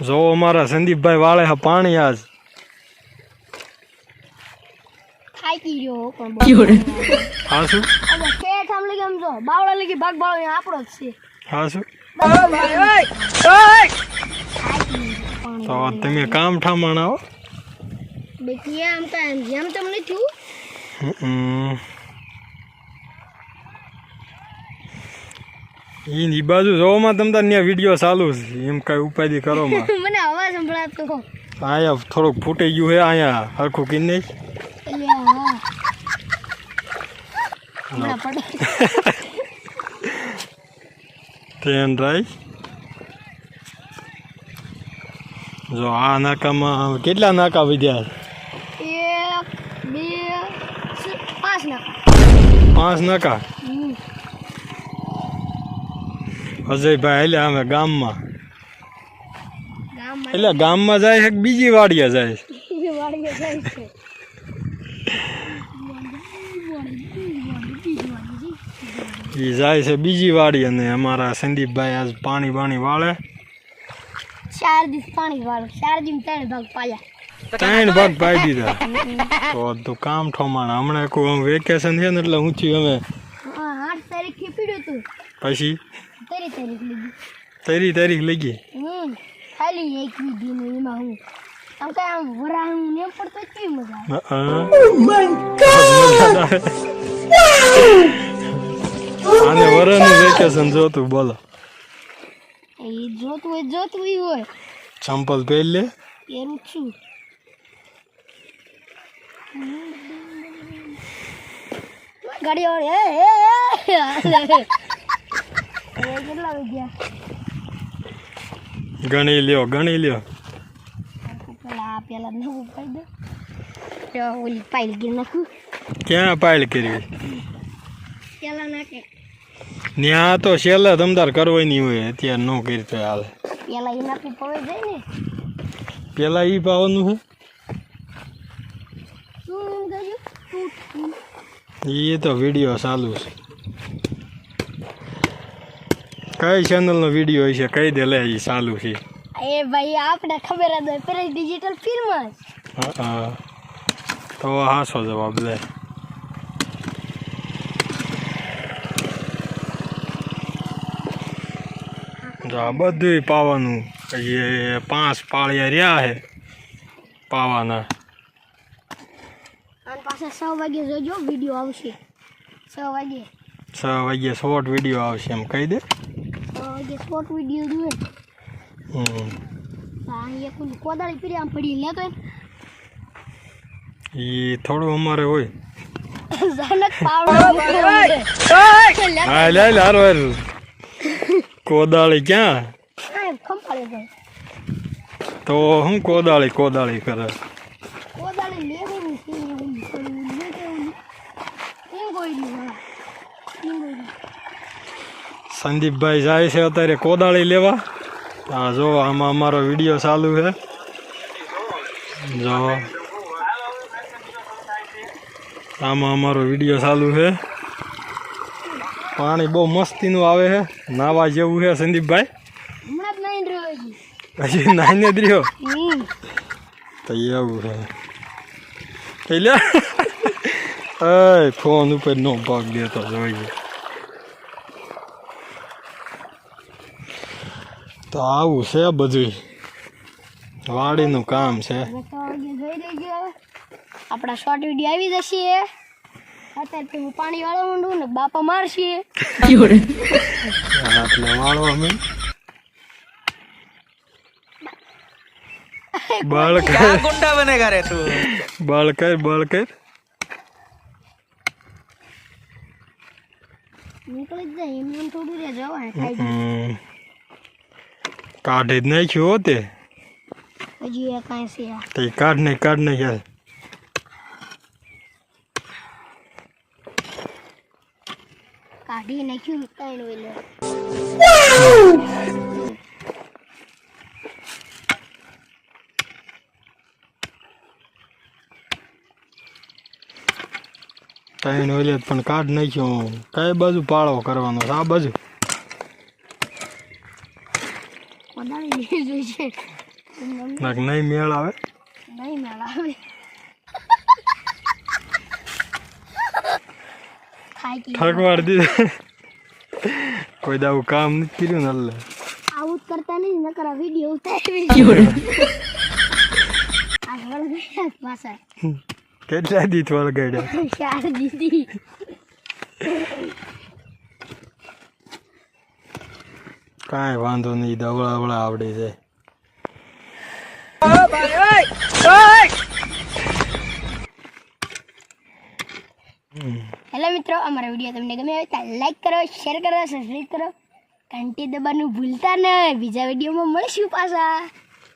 જો અમારા સંદીપભાઈ વાળે હા પાણી આજ. હા શું? બાવળા લગી ભાગ બાવળો આપણો જ છે. હા શું? તો તમે કામ ઠામણ આવો. બેટી આમ એમ જેમ તેમ નથી થયું. હમ. ઈ ઈ બાજુ જોવામાં તમ તાર ત્યાં વીડિયો ચાલુ છે. એમ કઈ ઉપાધિ કરો માં મને અવાજ સંભળાતો આયા થોડુંક ફૂટી ગયું હે અહીંયા હરખું કીને નહીં. ટ્રેન રાઈ જો આ નાકામાં કેટલા નાકા વધ્યા એક બે પાંચ નાકા. અજયભાઈ એટલે અમે ગામમાં. ગામમાં એટલે ગામમાં જાય છે કે બીજી વાડીએ જાય છે? વાડીએ જાય છે. એ જાય છે બીજી વાડી અને અમારા સંદીપભાઈ આજ પાણી બાણી વાળે. ચાર દિવસ પાણી વાળો. ચાર દિવસ ત્રણ ભાગ પાયા. ત્રણ ભાગ પાઈ દીધા. તો તો કામ ઠોમાણ. હમણાં કોઈ વેકેશન છે ને એટલે હું થયું અમે હા આઠ તારીખે પીડ્યું હતું પછી? તેરી તારીખ લીધી તેરી તારીખ લઈ ગઈ હમ ખાલી એક વિધિ નું એમાં હું. આમ કઈ આમ વરાણું ને પડતો કેવી મજા આવે? આને વરનું વેકેશન જોતું બોલો. એ જોતું હોય જોતું હોય ચંપલ પહેરી લે. એનું છું. ગાડી એ એ એ કેટલા વાગ્યા ગણી લ્યો ગણી લ્યો. પેલા પેલા નવું પાઈ દે. ઓલી પાઇલ ગીર નાખું. ક્યાં પાઈલ કરી પેલા નાખે. ન્યા તો છેલ્લે કરવાય કરવાની હોય અત્યારે ન કરી તો હાલે. પેલા એ નાખી પડે જાય ને. પેલા ઈ પાવાનું છે? શું એ તો વીડિયો ચાલુ છે. કઈ ચેનલનો વીડિયો છે? કઈ દે લે એ ચાલુ છે. એ ભાઈ આપણે ખબર જ હોય પેલી ડિજિટલ ફિલ્મ હા તો હાસો જવાબ લે. જો આ બધું પાવાનું એ પાંચ પાળિયા રહ્યા છે પાવાના. પાછા છ વાગે જોજો વીડિયો આવશે. છ વાગે. છ વાગ્યે શોર્ટ વીડિયો આવશે એમ કહી દે. છ વાગે શોર્ટ વીડિયો જોઈએ. હમ. એક કોદાળી પીરી આમ પડી લેતો એ થોડું અમારે હોય. કોદાળી ક્યાં? તો હું કોદાળી કોદાળી કરે કોદાળી લેવું છે એવું કરવું ને તેવું એમ કોઈ નહીં એમ કોઈ નહીં સંદીપભાઈ જાય છે અત્યારે કોદાળી લેવા. હા જો આમાં અમારો વીડિયો ચાલુ છે. જો. આમાં અમારો વીડિયો ચાલુ છે. પાણી બહુ મસ્તીનું આવે છે. નાવા જેવું છે સંદીપભાઈ. હજી. નાઈને જ રહ્યો? તો એવું છે. એટલે? ફોન ઉપર નો ભાગ દેતો જોઈએ. તો આવું છે બધું વાડીનું કામ છે. આપણા શોર્ટ વીડિયો આવી જશે. પાણી વાળવા માંડું બાપા મારશે. એટલે વાળો અમે બળ કાઢી જ નહીં હો તે. હજી એ કાંઈ છે. તે કાઢ નહીં કાઢ નહીં યાર. કાઢી નાખ્યું ત્રણ વેલે. ત્રણ ઓલે પણ કાઢ નાખ્યો. કઈ બાજુ પાળો કરવાનો છે? આ બાજુ કોદાળી લઈ જોઈ છે નહીં મેળ આવે? નહીં મેળ આવે. ઠકવાડ કોઈ દાવું કામ નથી કર્યું ને એટલે. આવું કરતા નહીં નકર આ વીડિયો ઉતારવી આ વળ ગયા પાછા કેટલા દી થોડ ગડ્યા ચાર દીદી કાંઈ વાંધો નહીં દવડા આવડે જાય હેલો મિત્રો. અમારો વીડિયો તમને ગમે હોય તો લાઈક કરો શેર કરો સબસ્ક્રાઈબ કરો. ઘંટી દબાવવાનું ભૂલતા નહીં. બીજા વિડીયોમાં મળીશું પાછા.